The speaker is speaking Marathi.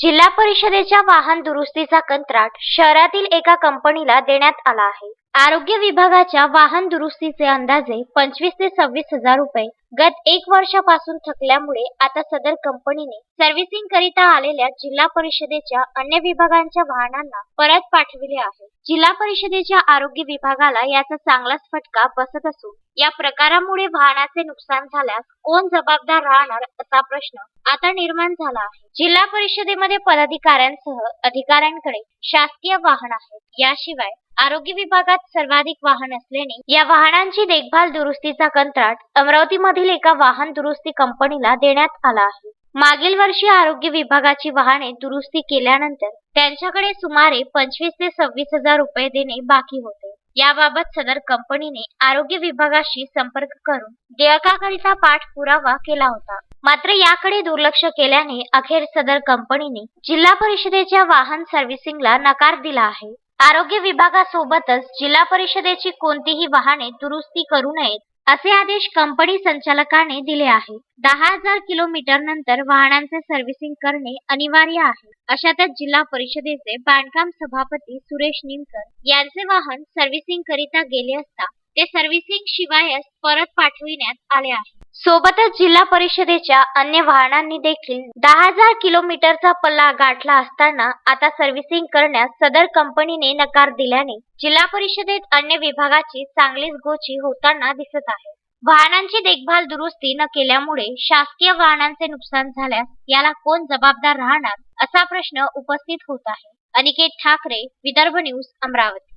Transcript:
जिल्हा परिषदेच्या वाहन दुरुस्तीचा कंत्राट शहरातील एका कंपनीला देण्यात आला आहे. आरोग्य विभागाच्या वाहन दुरुस्तीचे अंदाजे पंचवीस ते सव्वीस हजार रुपये. गत एक वर्षापासून थकल्यामुळे आता सदर कंपनीने सर्व्हिसिंग करिता आलेल्या जिल्हा परिषदेच्या अन्य विभागांच्या वाहनांना परत पाठविले आहे. जिल्हा परिषदेच्या आरोग्य विभागाला याचा चांगलाच फटका बसत असून या प्रकारामुळे वाहनाचे नुकसान झाल्यास कोण जबाबदार राहणार असा प्रश्न आता निर्माण झाला आहे. जिल्हा परिषदेमध्ये पदाधिकाऱ्यांसह अधिकाऱ्यांकडे शासकीय वाहन आहेत. याशिवाय आरोग्य विभागात सर्वाधिक वाहन असल्याने या वाहनांची देखभाल दुरुस्तीचा कंत्राट अमरावतीमधील एका वाहन दुरुस्ती कंपनीला देण्यात आला आहे. मागील वर्षी आरोग्य विभागाची वाहने दुरुस्ती केल्यानंतर त्यांच्याकडे सुमारे पंचवीस ते सव्वीस हजार रुपये देणे बाकी होते. याबाबत सदर कंपनीने आरोग्य विभागाशी संपर्क करून देयकाकरिता पाठपुरावा केला होता. मात्र याकडे दुर्लक्ष केल्याने अखेर सदर कंपनीने जिल्हा परिषदेच्या वाहन सर्व्हिसिंगला नकार दिला आहे. आरोग्य विभागासोबतच जिल्हा परिषदेची कोणतीही वाहने दुरुस्ती करू नयेत असे आदेश कंपनी संचालकाने दिले आहे. दहा हजार किलोमीटर नंतर वाहनांचे सर्व्हिसिंग करणे अनिवार्य आहे. अशातच जिल्हा परिषदेचे बांधकाम सभापती सुरेश निमकर यांचे वाहन सर्व्हिसिंग करिता गेले असता ते सर्व्हिसिंग शिवायच परत पाठविण्यात आले आहे. सोबतच जिल्हा परिषदेच्या अन्य वाहनांनी देखील दहा हजार किलोमीटरचा पल्ला गाठला असताना आता सर्व्हिसिंग करण्यास सदर कंपनीने नकार दिल्याने जिल्हा परिषदेत अन्य विभागाची चांगलीच गोची होताना दिसत आहे. वाहनांची देखभाल दुरुस्ती न केल्यामुळे शासकीय वाहनांचे नुकसान झाल्यास याला कोण जबाबदार राहणार असा प्रश्न उपस्थित होत आहे. अनिकेत ठाकरे विदर्भ न्यूज अमरावती.